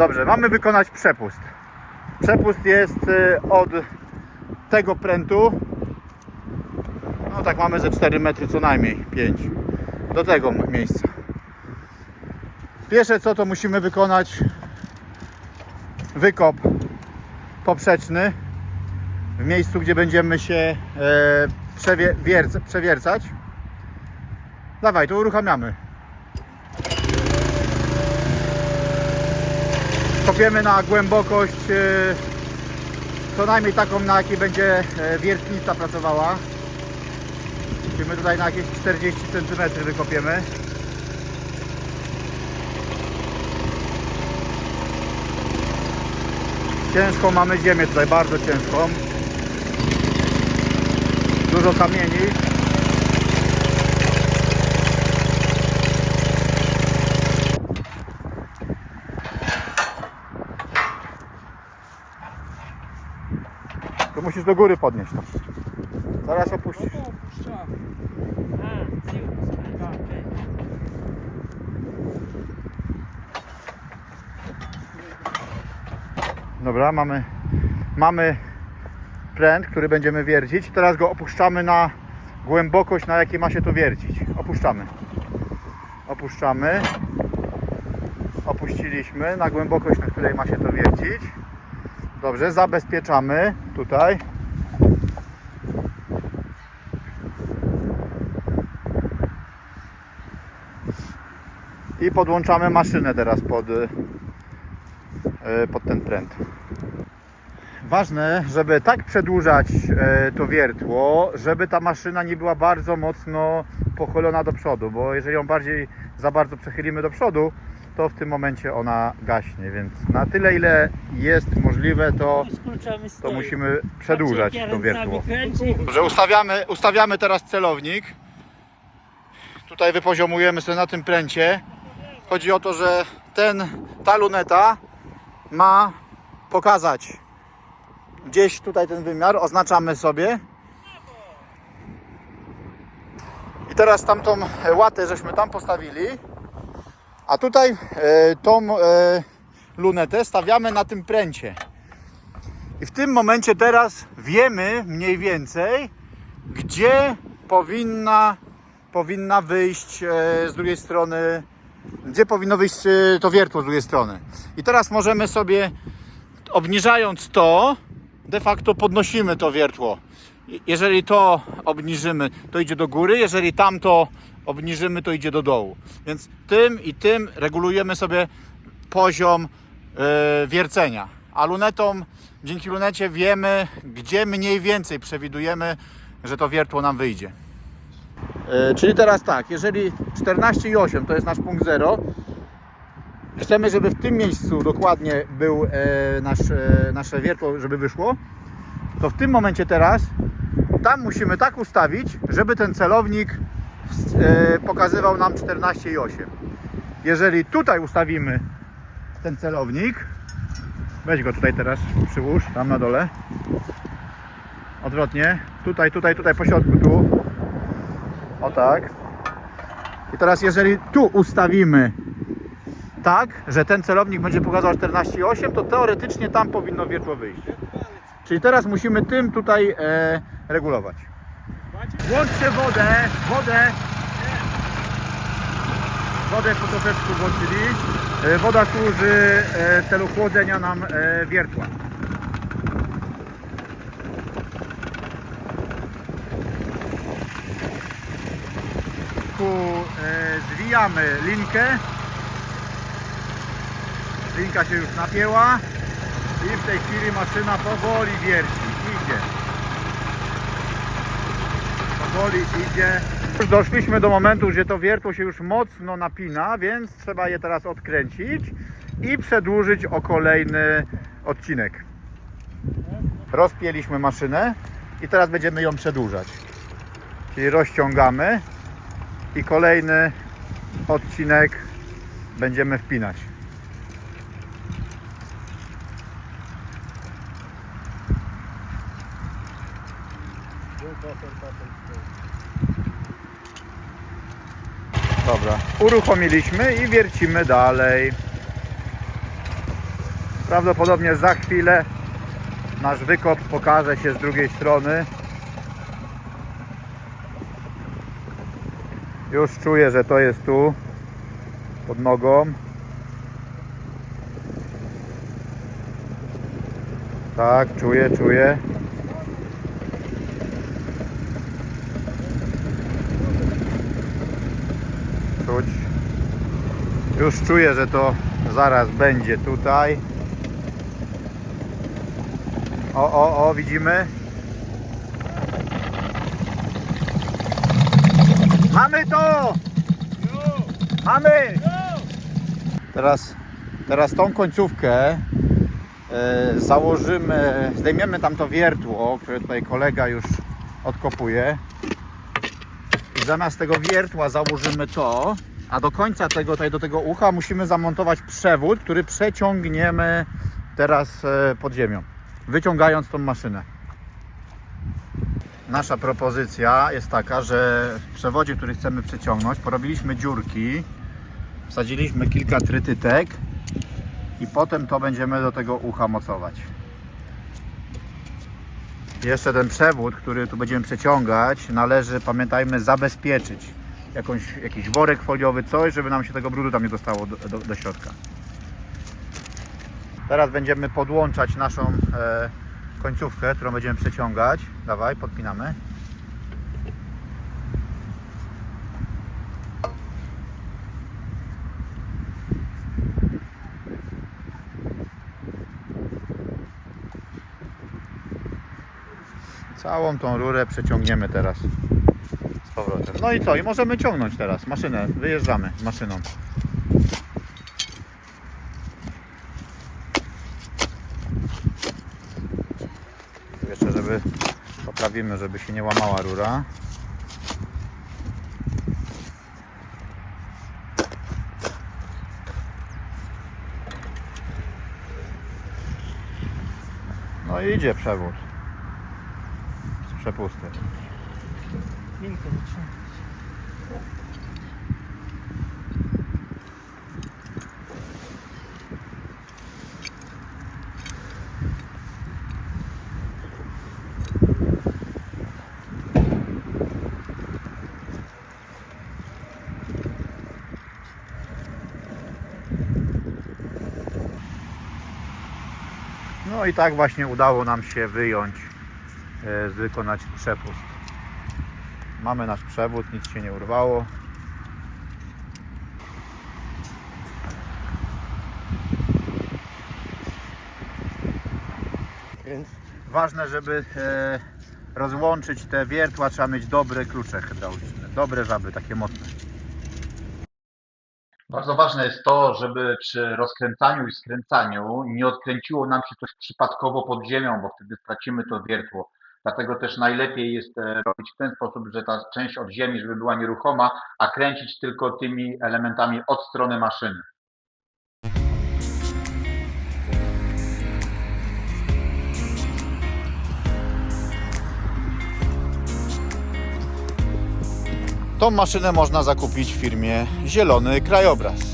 Dobrze, mamy wykonać przepust. Przepust jest y, od tego prętu. No tak mamy ze 4 metry co najmniej, 5. Do tego miejsca. Pierwsze co to musimy wykonać wykop poprzeczny w miejscu, gdzie będziemy się e, przewie, wierc, przewiercać. Dawaj, to uruchamiamy. Kopiemy na głębokość e, co najmniej taką, na jakiej będzie e, wiertnica pracowała. Czyli tutaj na jakieś 40 cm wykopiemy. Ciężką mamy ziemię tutaj, bardzo ciężką. Dużo kamieni. To musisz do góry podnieść to. Zaraz opuścisz. Okej. Dobra, mamy, mamy pręt, który będziemy wiercić. Teraz go opuszczamy na głębokość, na jakiej ma się to wiercić. Opuszczamy. Opuszczamy. Opuściliśmy na głębokość, na której ma się to wiercić. Dobrze, zabezpieczamy tutaj. I podłączamy maszynę teraz pod, y, pod ten pręt. Ważne, żeby tak przedłużać e, to wiertło, żeby ta maszyna nie była bardzo mocno pochylona do przodu, bo jeżeli ją bardziej za bardzo przechylimy do przodu, to w tym momencie ona gaśnie, więc na tyle ile jest możliwe, to, to musimy przedłużać to wiertło. Dobrze, ustawiamy, ustawiamy teraz celownik. Tutaj wypoziomujemy sobie na tym pręcie. Chodzi o to, że ten, ta luneta ma pokazać gdzieś tutaj ten wymiar. Oznaczamy sobie. I teraz tamtą łatę żeśmy tam postawili. A tutaj e, tą e, lunetę stawiamy na tym pręcie. I w tym momencie teraz wiemy mniej więcej, gdzie powinna, powinna wyjść e, z drugiej strony, gdzie powinno wyjść e, to wiertło z drugiej strony. I teraz możemy sobie, obniżając to, de facto podnosimy to wiertło. Jeżeli to obniżymy, to idzie do góry, jeżeli tamto obniżymy, to idzie do dołu. Więc tym i tym regulujemy sobie poziom e, wiercenia. A lunetą, dzięki lunecie wiemy, gdzie mniej więcej przewidujemy, że to wiertło nam wyjdzie. E, czyli teraz tak, jeżeli 14,8 to jest nasz punkt 0, chcemy, żeby w tym miejscu dokładnie był e, nasz, e, nasze wiertło, żeby wyszło, to w tym momencie teraz tam musimy tak ustawić, żeby ten celownik pokazywał nam 14,8. Jeżeli tutaj ustawimy ten celownik, weź go tutaj teraz przyłóż, tam na dole, odwrotnie, tutaj, tutaj, tutaj po środku, tu, o tak. I teraz jeżeli tu ustawimy tak, że ten celownik będzie pokazał 14,8, to teoretycznie tam powinno wiertło wyjść. Czyli teraz musimy tym tutaj e, regulować. Włączcie wodę, wodę. Wodę po troszeczku włączyli. E, Woda służy e, celu chłodzenia nam e, wiertła. Tu zwijamy linkę. Linka się już napięła i w tej chwili maszyna powoli wierci. Idzie. Powoli idzie. Już doszliśmy do momentu, gdzie to wiertło się już mocno napina, więc trzeba je teraz odkręcić i przedłużyć o kolejny odcinek. Rozpięliśmy maszynę i teraz będziemy ją przedłużać. Czyli rozciągamy i kolejny odcinek będziemy wpinać. Dobra, uruchomiliśmy i wiercimy dalej. Prawdopodobnie za chwilę nasz wykop pokaże się z drugiej strony. Już czuję, że to jest tu pod nogą. Tak, czuję, czuję. Czuć. Już czuję, że to zaraz będzie tutaj. O, o, o, widzimy. Mamy to! Mamy! Teraz, teraz tą końcówkę e, założymy, zdejmiemy tam to wiertło, które tutaj kolega już odkopuje. I zamiast tego wiertła założymy to, a do końca tego, tutaj do tego ucha musimy zamontować przewód, który przeciągniemy teraz e, pod ziemią, wyciągając tą maszynę. Nasza propozycja jest taka, że w przewodzie, który chcemy przeciągnąć, porobiliśmy dziurki, wsadziliśmy kilka trytytek i potem to będziemy do tego ucha mocować. Jeszcze ten przewód, który tu będziemy przeciągać, należy, pamiętajmy, zabezpieczyć. Jakąś, jakiś worek foliowy, coś, żeby nam się tego brudu tam nie dostało do, do, do środka. Teraz będziemy podłączać naszą e, końcówkę, którą będziemy przeciągać. Dawaj, podpinamy. Całą tą rurę przeciągniemy teraz z powrotem. No i co? I możemy ciągnąć teraz maszynę. Wyjeżdżamy z maszyną. Poprawimy, żeby się nie łamała rura. No i idzie przewód z wyciągnąć. No i tak właśnie udało nam się wyjąć, e, wykonać przepust. Mamy nasz przewód, nic się nie urwało. Ważne, żeby e, rozłączyć te wiertła, trzeba mieć dobre klucze hydrauliczne, dobre żaby, takie mocne. Bardzo ważne jest to, żeby przy rozkręcaniu i skręcaniu nie odkręciło nam się coś przypadkowo pod ziemią, bo wtedy stracimy to wiertło. Dlatego też najlepiej jest e, robić w ten sposób, że ta część od ziemi, żeby była nieruchoma, a kręcić tylko tymi elementami od strony maszyny. Tą maszynę można zakupić w firmie Zielony Krajobraz.